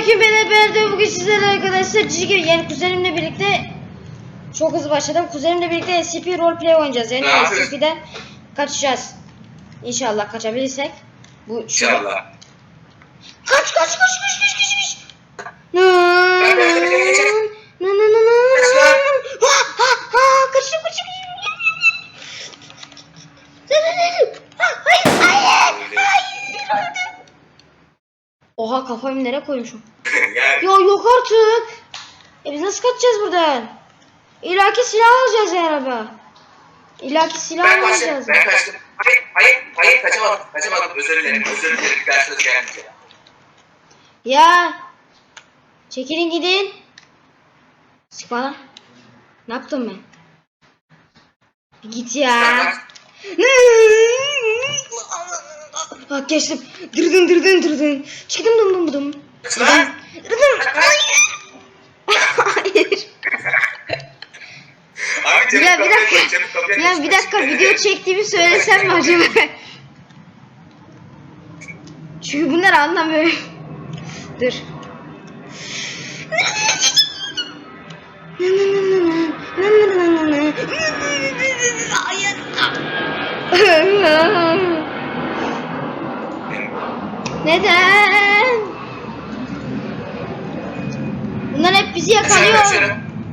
Selamünaleyküm ben de bugün sizlerle arkadaşlar cici gibi yani kuzenimle birlikte çok hızlı başladım. Kuzenimle birlikte SCP roleplay oynayacağız. Yani? SCP'den kaçacağız. İnşallah kaçabilirsek. Bu şu İnşallah. Kaç kaç kaç kaç kaç kaç kaç. Oha kafamı nereye koymuşum? Ya yok artık. E biz nasıl kaçacağız buradan? İlaki silah alacağız araba. İlaki silah ben kaçtım. alacağız. Ben kaçtım. Hayır, hayır, hayır kaçamadım. Kaçamadım. Özür dilerim. Özür dilerim. Ben söz gelmeyeceğim. Ya. Çekilin gidin. Sık bana. Ne yaptım ben? Bir git ya. Bak geçtim. Dırdın dırdın dırdın. Çıktım dım dım dım. Lan! Dırdın. Hayır. Hayır. Abi Ya bir dakika. Ya bir dakika video çektiğimi söylesem mi acaba? Çünkü bunlar anlamıyor. Dur. Hayır. Neden? Bunlar hep bizi yakalıyor.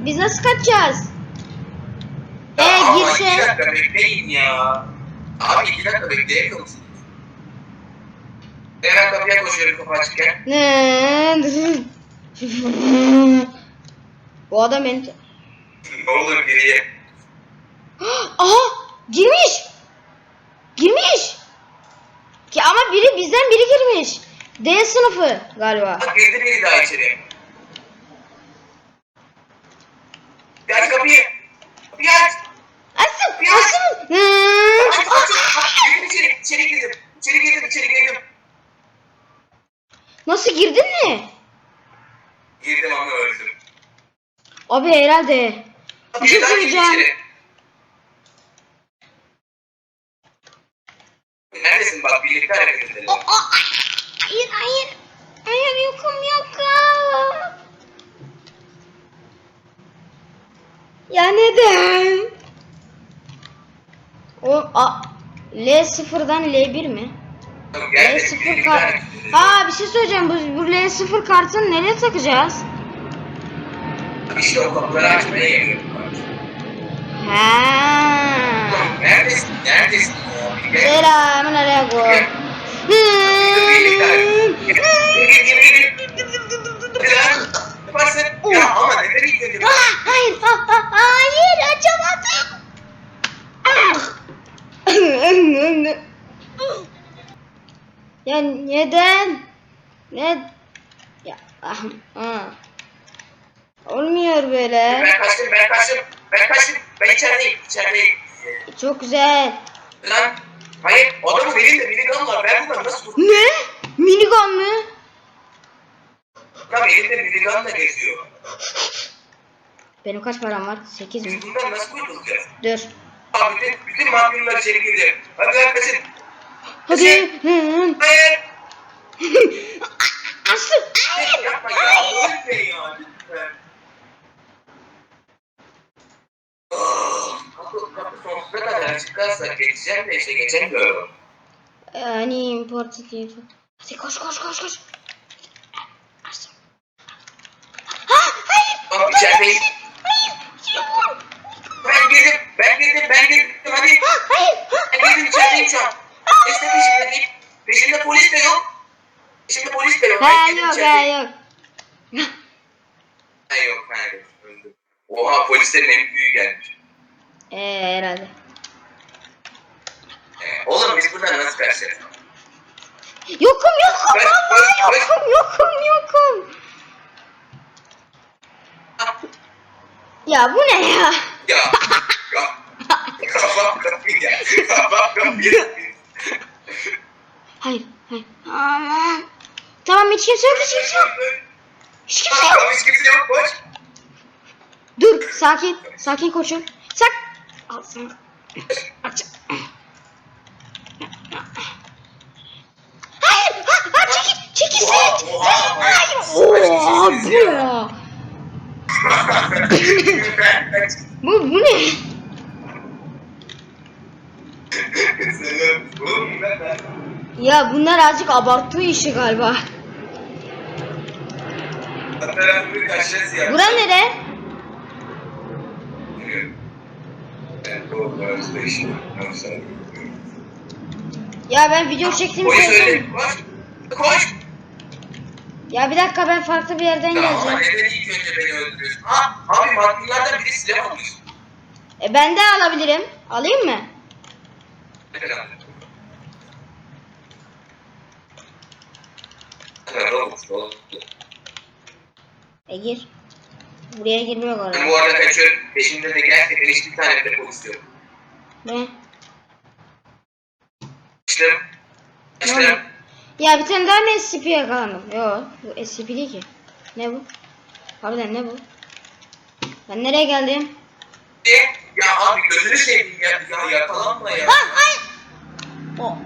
Biz nasıl kaçacağız? Ya Ee girse. iki dakika bekleyin ya. Abi iki dakika bekleyemiyor musunuz? Hemen kapıya koşuyorum kapı açıkken. Bu adam beni... Ne olur geriye. Aha! Girmiş! Girmiş! Ki ama biri bizden biri girmiş. D sınıfı galiba. Girdi biri daha içeri. Aç kapıyı. Kapıyı aç. Açsın! Ya! Açsın! Aç aç aç. Girdim içeri. İçeri girdim. İçeri girdim. İçeri girdim. Nasıl girdin mi? Girdim ama öldüm. Abi herhalde. Bir şey söyleyeceğim. Neredesin bak birlikte hareket edelim. O, o, hayır hayır. Hayır yokum yokum. Ya neden? O a, L0'dan L1 mi? Tamam, gel de L0 birlikte kart. Aa bir şey söyleyeceğim. Bu, bu L0 kartını nereye takacağız? İşte o kapıları açmaya geliyorum. Ha. Ulan Neredesin? Neredesin. Selamun aleyküm. Hayır, ha, ha, hayır, açamadım. Ya neden? Ne? Ya, ah, ah. Olmuyor böyle. Ben kaçtım, ben kaçtım, ben kaçtım. Ben içerideyim, içerideyim. Çok güzel. Lan, hayır, adamın elinde minigun var. Ben bundan nasıl kurtulayım? Ne? Minigun mu? Adam elinde minigunla geziyor. Benim kaç param var? 8 mi? Biz bundan nasıl kurtulacağız? Dur. Abi bütün, bütün mahkumlar içeri girdi. Hadi lan kaçın. Hadi. Hı. Hayır. Aslı. Hayır. Yapma ya. Lütfen ya. Lütfen. Sonsuza kadar çıkarsa geçeceğim de işte geçemiyorum. Yani important info. Hadi koş koş koş koş. Ha hayır. Bak içerideyim. Hayır. Hayır. Ben girdim, ben girdim, ben girdim. Hadi. Ha hayır. Ha, Ben girdim içerideyim şu an. İşte peşimdeyim. Peşimde polis de yok. Peşimde polis de yok. Ben girdim yok içerideyim. yok. Ha yok, ha yok. Oha polislerin en büyüğü gelmiş. Eee herhalde. Oğlum biz buradan nasıl kaçacağız? Yokum yokum. Kaç, Vallahi kaç, kaç. yokum yokum yokum. Ya bu ne ya? Ya. Ya. Kafam kapıyı ya. Kafam kapıyı. Hayır hayır. Aman. Tamam hiç kimse yok hiç kimse yok. Hiç kimse yok. Tamam hiç kimse yok boş. Dur sakin. Sakin koçum. Sak. Al sana. Aç. Hayır. Ha, ha, çekil. Çekil. Oha, oha. Hayır. Abi bu ya? Bu, bu ne? Ya bunlar azıcık abarttığı işi galiba. Hatta bir kaçacağız ya. Bura nere? Ben bu arada işte. Yoksa. Ya ben video çektiğimi öyle. Koş. Koş. Ya bir dakika ben farklı bir yerden Ya geleceğim. neden ilk önce beni öldürüyorsun? Ha, abi mahkumlardan biri silah almış. E ben de alabilirim. Alayım mı? E gir. Buraya girmiyor Ben orada. bu arada kaçıyorum. Peşimde de gerçekten hiçbir tane bile polis yok. Ne? İşte. İşte. Ya bir tane daha mı SCP yakalandım? Yok bu SCP değil ki. Ne bu? Harbiden ne bu? Ben nereye geldim? Ya abi gözünü seveyim ya. Ya yakalanma ya. Ha hayır. Oh.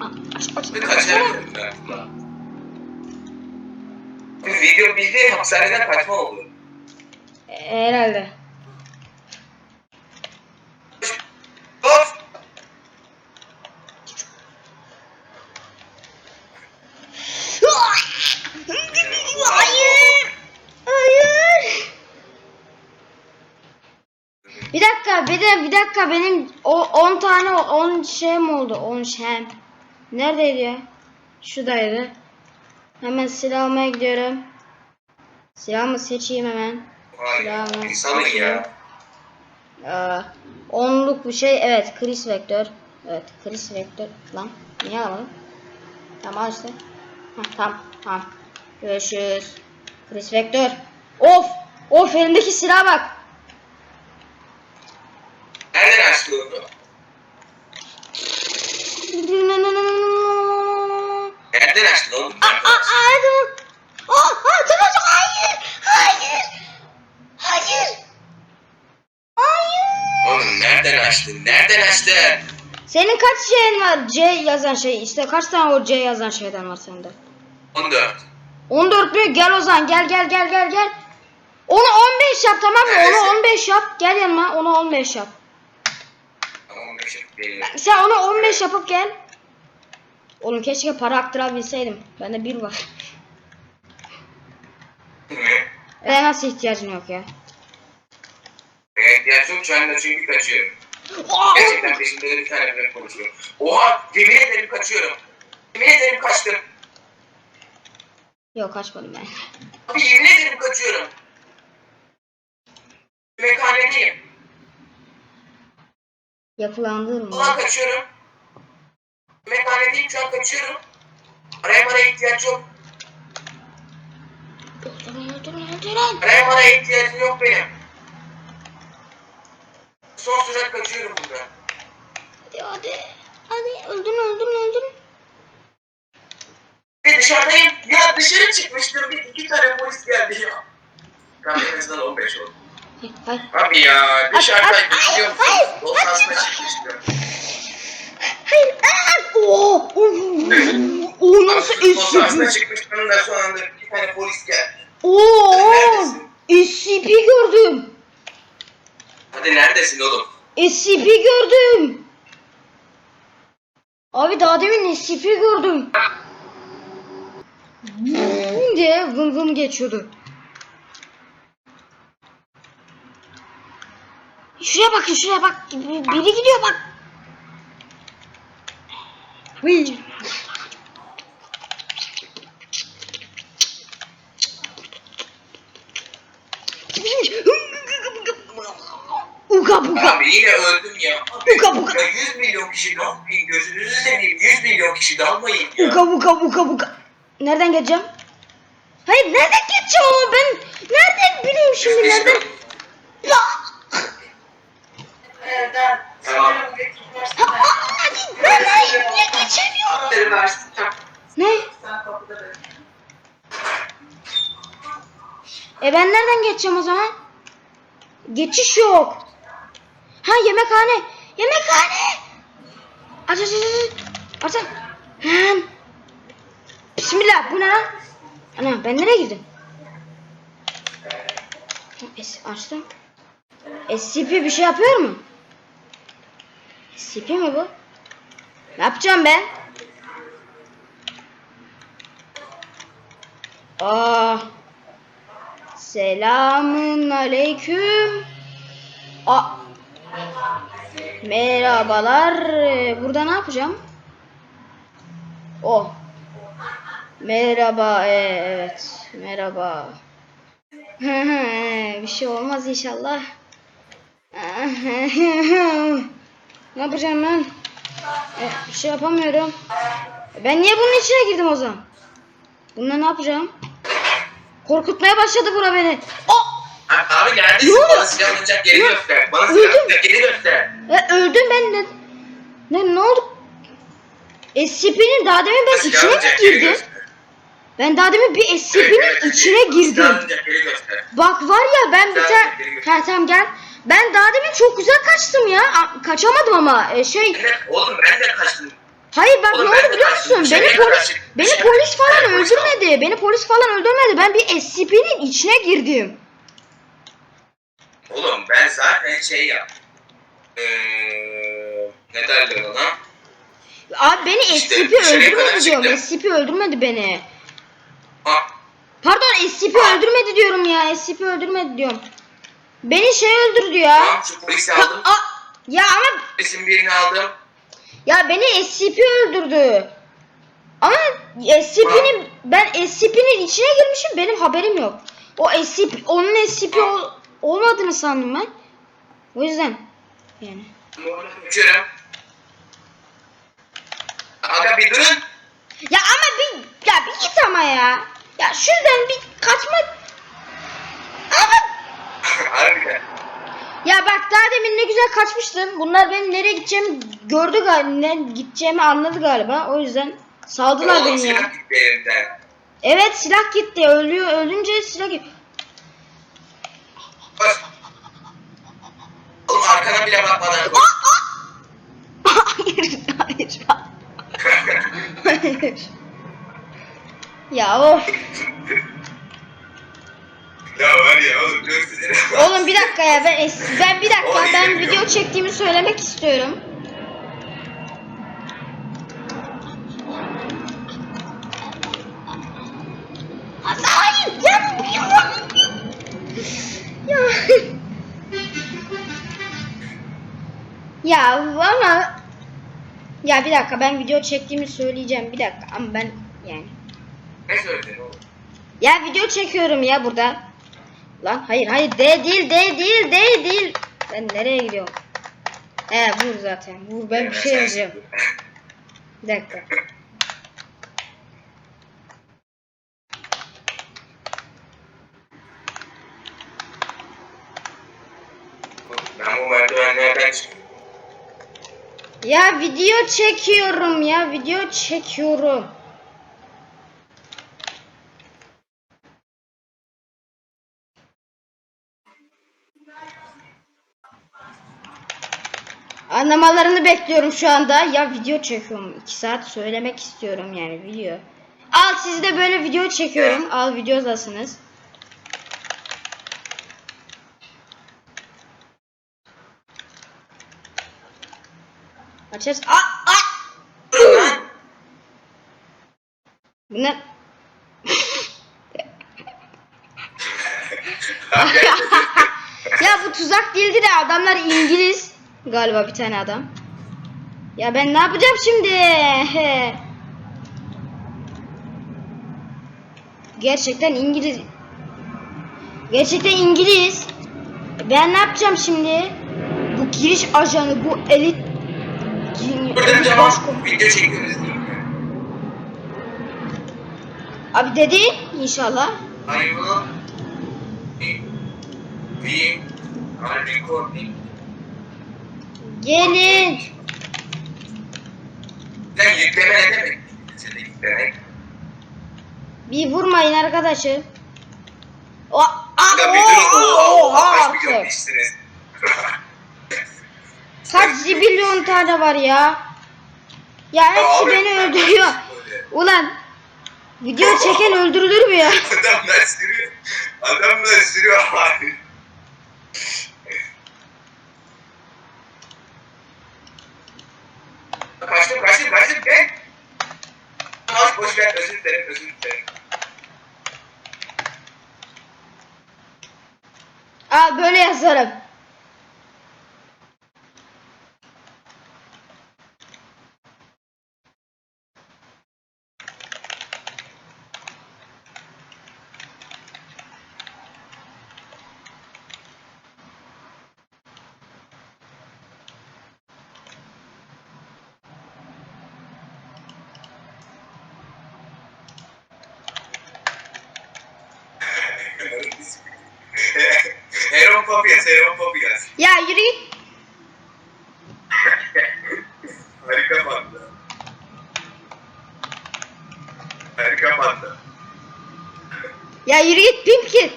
Ah, Aç aç. Bir kaçarım ben Bir video bildi hapishaneden kaçma oldu. E, herhalde. Of! Hayır. Hayır. Bir dakika, bir de bir dakika benim o 10 tane 10 şeyim oldu. 10 şeyim. Neredeydi ya? Şuradaydı. Hemen silah almaya gidiyorum. Silahımı seçeyim hemen. Silahımı insanın ya. Ee, onluk bir şey. Evet, Chris Vektör. Evet, Chris Vektör. Lan, niye alamadım? Tamam işte. Heh, tamam, tamam. Görüşürüz. Chris Vektör. Of! Of elimdeki silaha bak. Nereden açtı onu? Nereden açtın oğlum? Aa, aa, aa, tamam. Aa, aa, tamam. Hayır, hayır. Hayır. Hayır. Oğlum nereden açtın? Nereden açtın? Senin kaç şeyin var? C yazan şey. İşte kaç tane o C yazan şeyden var sende? 14. 14 mü? Gel Ozan gel gel gel gel gel. Onu 15 yap tamam mı? Neredesin? Onu 15 yap. Gel yanıma onu 15 yap. Tamam bir şey değil. Sen onu 15 yapıp gel. Oğlum keşke para aktarabilseydim. Bende bir var. Ve nasıl ihtiyacın yok ya? Evet ihtiyaç yok şu anda çünkü kaçıyorum. Gerçekten peşimde bir tane ben konuşuyorum. Oha yemin ederim kaçıyorum. Yemin ederim kaçtım. Yok kaçmadım ben. Abi yemin ederim kaçıyorum. Mekhanedeyim. Yapılandırma. Ulan kaçıyorum. Mekhanedeyim şu an kaçıyorum. Araya bana ihtiyaç yok. Öldürün öldürün öldürün. Araya bana ihtiyacım yok benim. Son sürat kaçıyorum buradan. Hadi hadi. Hadi öldürün öldürün öldürün. Ve dışarıdayım. Ya dışarı çıkmıştım. Bir iki tane polis geldi ya. Azından 15 oldu. Hayır. Abi ya Hayır, biliyor musun? hayır, hayır. aslında çıkmıştım. Hayır. Aa, Oo. Oo nasıl Yol aslında SCP? çıkmıştım da son anda bir tane polis geldi. Oo. Neredesin? SCP gördüm. Hadi neredesin oğlum? SCP gördüm. Abi daha demin SCP gördüm. Vum diye vım vım geçiyordu. Şuraya bakın şuraya bak. Biri gidiyor bak. Hıy. Uga buga. Abi yine öldüm ya. Abi, Uka buka. Ya 100 milyon kişi dalmayın gözünüzü seveyim. 100 milyon kişi dalmayın ya. Uka buka buka buka. Nereden geçeceğim? Hayır nereden geçeceğim ama ben nereden bileyim şimdi nereden? Ya. Tamam. Ha, aa, hadi nereden niye geçemiyorum? Anahtarı versin. Tamam. Ne? E ben nereden geçeceğim o zaman? Geçiş yok. Ha yemekhane. Yemekhane. Aç aç aç aç. Hem. Bismillah bu ne lan? Ana ben nereye girdim? Ha, Es açtım. SCP bir şey yapıyor mu? SCP mi bu? Ne yapacağım ben? Aa. Selamın aleyküm. Aa. Merhabalar. Burada ne yapacağım? Oh. Merhaba. ee, evet. Merhaba. bir şey olmaz inşallah. ne yapacağım ben? E, bir şey yapamıyorum. Ben niye bunun içine girdim o zaman? Bununla ne yapacağım? Korkutmaya başladı bura beni. Oh! Abi neredesin? Ne oldu? Bana silah alınacak yeri Ne? göster. Bana Öldüm. silah alınacak yeri göster. E, öldüm ben de. Ne, ne oldu? SCP'nin daha demin ben silah içine alınacak mi girdim? göster. Ben daha demin bir Evet, SCP'nin evet, içine evet. Silah girdim. alınacak yeri göster. Bak var ya ben bir Güzel, tane... benim. Ha tamam gel. Ben daha demin çok güzel kaçtım ya. A- kaçamadım ama. E, şey... De, oğlum ben de kaçtım. Hayır bak Oğlum ne oldu biliyor musun? Beni polis beni polis falan öldürmedi. Beni polis falan öldürmedi. Ben bir SCP'nin içine girdim. Oğlum ben zaten şey yaptım. Ee, ne derler ona? Abi beni İşte SCP dışarıya kadar öldürmedi diyorum. çıktım. SCP öldürmedi beni. Ah, Pardon SCP Aa. öldürmedi diyorum ya. SCP öldürmedi diyorum. Beni şey öldürdü ya. tamam şu polisi aldım. Ha, a- ya ama Polisin birini aldım. Ya beni SCP öldürdü. Ama SCP'nin ben SCP'nin içine girmişim benim haberim yok. O SCP onun SCP ol- olmadığını sandım ben. O yüzden yani. Uçuyorum. Aga bir durun. Ya ama bir ya bir git ama ya. Ya şuradan bir kaçma. Ama Harbiden. Ya bak daha demin ne güzel kaçmıştım. Bunlar benim nereye gideceğimi gördü galiba. Gideceğimi anladı galiba. O yüzden saldılar beni ya. silah gitti elimden. Evet silah gitti. Ölüyor. Ölünce silah gitti. Oğlum arkana bile bakmadan hayır, hayır. Hayır. Ya of. Ya var ya oğlum çok. Oğlum bir dakika ya ben es- ben bir dakika Oğlum, ben video çektiğimi söylemek istiyorum. Hayır ya. Ya. Ya ama ya bir dakika ben video çektiğimi söyleyeceğim bir dakika ama ben yani Ne söyledin oğlum? ya video çekiyorum ya burada. Lan hayır hayır D değil D değil D değil. Ben nereye gidiyorum? He vur zaten. Vur ben bir şey yazacağım. Bir dakika. Ben bu merdivenlerden çıkıyorum. Ya video çekiyorum ya video çekiyorum. Anlamalarını bekliyorum şu anda. Ya video çekiyorum. 2 saat söylemek istiyorum yani video. Al siz de böyle video çekiyorum. Al videodasınız. Açarız. Aa, aa! Dur lan. Bu ne? Ya bu tuzak değildi de adamlar İngiliz. Galiba bir tane adam. Ya ben ne yapacağım şimdi? He. Gerçekten İngiliz. Gerçekten İngiliz. Ben ne yapacağım şimdi? Bu giriş ajanı, bu elit... Burada elit tamam video çekiyoruz? Abi dedi inşallah. I will be, be recording. Gelin. Sen yükleme ne demek? Sen de yüklemek. Bir vurmayın arkadaşım. O, Ya bir durun. Oha kaç artık. milyon kişisiniz? Kaç zibilyon tane var ya? Ya hepsi abi, beni ben- öldürüyor. böyle. Ulan Video çeken öldürülür mü ya? Adamlar sürüyor. Adamlar sürüyor abi. Kaçtım kaçtım kaçtım ben. Al boş ver özür dilerim özür dilerim. Aa böyle yazarım. Heron Papias, Heron Papias. Ya yürü git. Harika panda. Harika panda. Ya yürü git Pimpkin.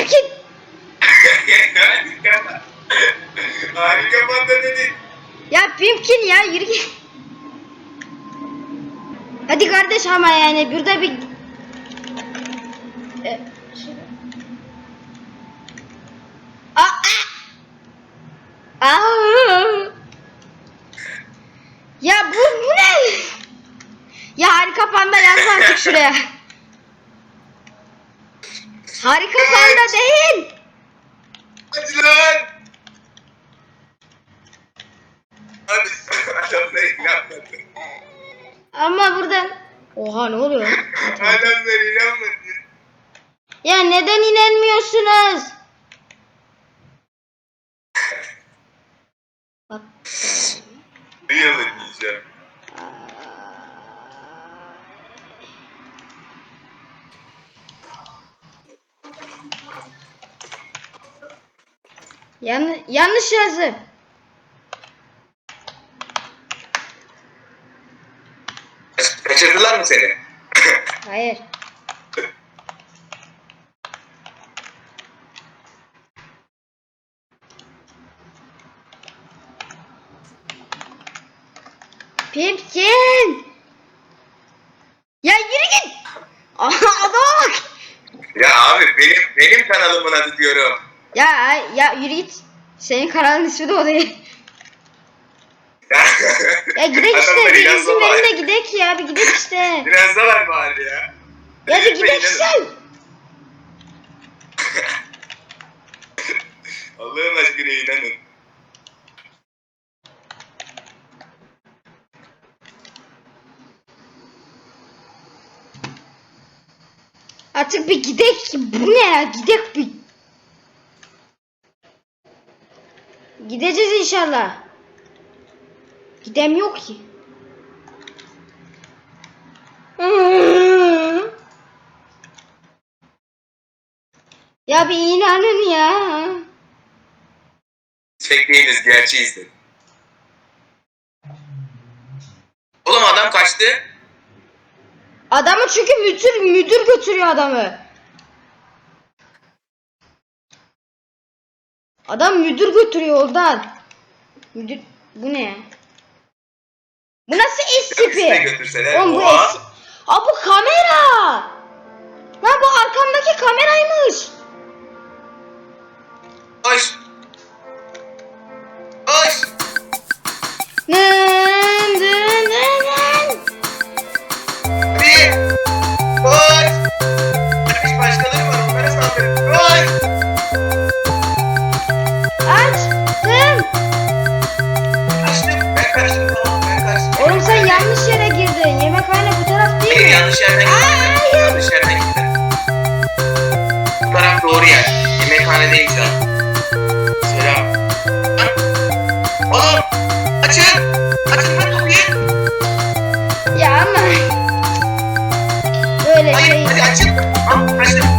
Pimpkin. Harika Harika panda dedik. Ya Pimpkin ya yürü git. Hadi kardeş ama yani burada bir... E. Aa, aa. Aa. Ya bu, bu ne? Ya harika panda yaz artık şuraya. Harika panda değil. Hadi lan. Hadi. Adamlar inanmadı. Ama buradan... Oha ne oluyor? Adamlar inanmadı. Ya neden inanmıyorsunuz? Bak. Duyamadı diyeceğim. Yan, yanlış. Kaç- Kaçırdılar mı seni? Hayır. Pimpkin. Ya yürü git. Aha bak. ya abi benim benim kanalımın adı diyorum. Ya ya yürü git. Senin kanalın ismi de o değil. Ya gidek işte Adamlar bir var. verin de gidek ya bir gidek işte. Biraz da var bari ya. Ya bir gidek işte. Allah'ın aşkına inanın. Artık bir gidek. Bu ne ya? Gidek bir. Gideceğiz inşallah. Gidem yok ki. Ya bir inanın ya. Fake değiliz gerçeğiz dedim. Oğlum adam kaçtı. Adamı çünkü müdür müdür götürüyor adamı. Adam müdür götürüyor oradan. Müdür bu ne? Bu nasıl SCP? götürseler. Oğlum bu Oha. Aa bu kamera. Lan bu arkamdaki kameraymış. Koş. Koş. Nın Hayır yanlış yerden gittim. Yanlış yerden gittim. Bu taraf doğru yer. Yemekhanedeyiz şu an. Selam. Oğlum. Açın. Açın lan kapıyı. Ya ama. Böyle Hayır şey. hadi açın. Tamam kaçtım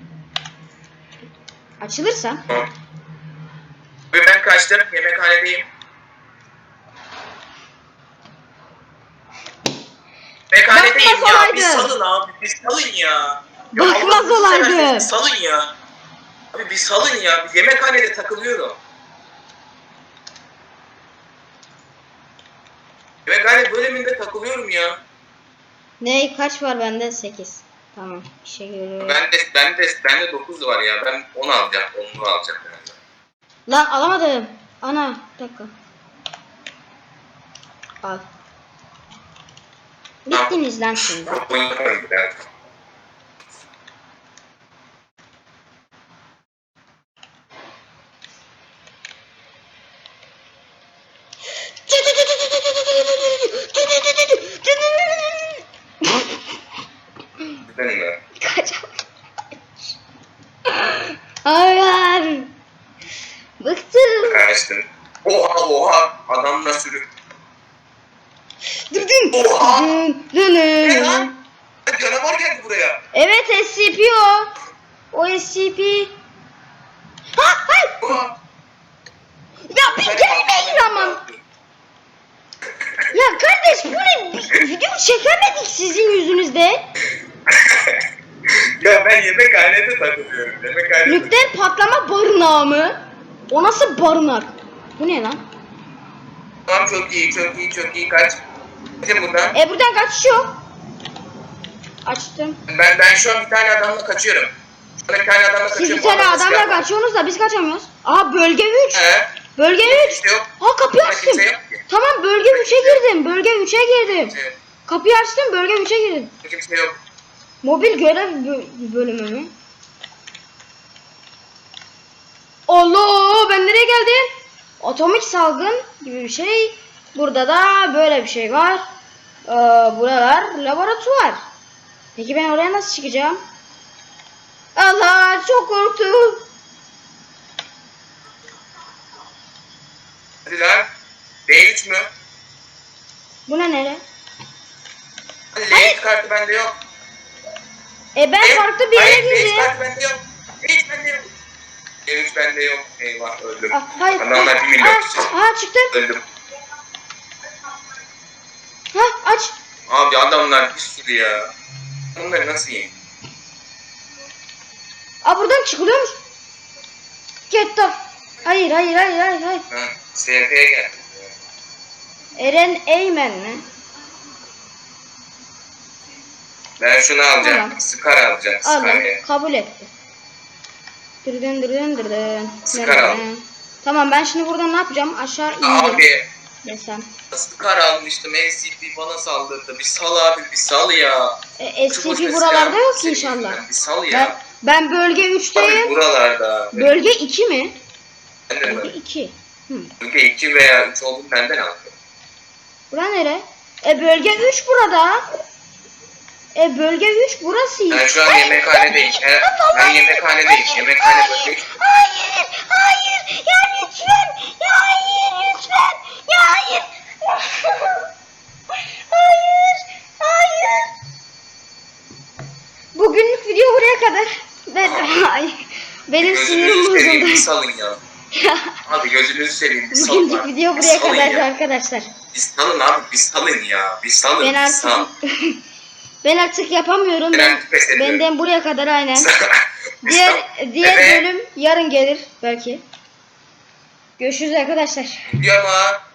Açılırsa. Ve ben kaçtım yemekhanedeyim. Yemekhanedeyim Bakmaz ya. Bir olaydı. salın abi. Bir salın ya. ya Bakmaz Allah'ınızı olaydı. severseniz bir Salın ya. Abi bir salın ya. Bir yemekhanede takılıyorum. Yemekhane bölümünde takılıyorum ya. Ne kaç var bende? 8. Tamam. Bir şey görüyorum. Ben de ben de ben de 9 var ya. Ben 10 alacağım. 10'unu alacağım herhalde. Lan alamadım. Ana bir dakika. Al. Bittiniz lan şimdi. Kaçam. Hayır. Bıktım. Kaçtın. Oha oha adamla sürü. Dırdın. Oha! Dırdın. Dırdın. Ne lan? Canavar geldi buraya. Evet SCP o. O SCP. Ha hayır. Oha. Ya bir kelimeyi ama. Ya kardeş bu ne? Video çekemedik sizin yüzünüzden. ya ben yemekhanede takılıyorum. Yemekhanede Nükleer patlama barınağı mı? O nasıl barınak? Bu ne lan? Tamam çok iyi çok iyi çok iyi kaç. Kaçın buradan. E buradan kaçış yok. Açtım. Ben ben şu an bir tane adamla kaçıyorum. Şu an bir tane adamla Siz kaçıyorum. bir tane nasıl adamla kaçıyorsunuz da biz kaçamıyoruz. Aha bölge 3. He? Bölge 3. Kimse yok. Ha kapıyı Burada açtım. kimse yok ki. Tamam bölge 3'e girdim. Bölge 3'e girdim. Kimse yok. Kapıyı açtım bölge 3'e girdim. Kimse yok. Mobil görev bö- bölümü mü? Allah ben nereye geldim? Atomik salgın gibi bir şey. Burada da böyle bir şey var. Ee, buralar laboratuvar. Peki ben oraya nasıl çıkacağım? Allah çok korktum. Hadi lan. D3 mü? Bu ne nere? Hadi Hayır. D3 kartı bende yok. E ben farklı bir yere hayır, D3 girdim. kartı bende yok. D3 bende yok. D3 bende yok. Eyvah öldüm. Ah, hayır. Adamlar bir milyon Ah, ah, çıktım. Öldüm. Ha aç. Abi adamlar bir sürü ya. Bunları nasıl yiyeyim? Aa buradan çıkılıyormuş. Get the... Hayır hayır hayır hayır hayır. Ha, SF'ye geldim. Eren Eymen mi? Ben şunu alacağım. Tamam. Scar alacağım. Scar'ı. Kabul etti. Dırdın dırdın dırdın. Sıkar al. Tamam ben şimdi buradan ne yapacağım? Aşağı ineyim Abi desem. Scar almıştım. SCP bana saldırdı. Bir sal abi bir sal ya. E, SCP buralarda ya. yok ki inşallah. Bir sal Ben, ya. ben bölge Abi 3'teyim. buralarda. Bölge 2 mi? Ben de Bölge 2. Hı. Bölge 2 veya 3 olduğunu benden aldım. Bura nere? E bölge 3 burada. E bölge 3 burası. Ben şu an yemekhanedeyim. He, ben yemekhanedeyim. Yemekhane bölge 3. Hayır, hayır, ya lütfen, ya hayır, lütfen, ya hayır. hayır, hayır. Bugünlük video buraya kadar. Ben, ay, benim sinirim seveyim bir bozuldu. salın ya. Abi gözünüzü seveyim bir salın. Bugünlük bana. video buraya ya. arkadaşlar. Bir salın abi bir salın ya. Bir salın Ben artık ben artık yapamıyorum. Ben benden buraya kadar aynen. Diğer diğer bölüm yarın gelir belki. Görüşürüz arkadaşlar. Gidiyor ama.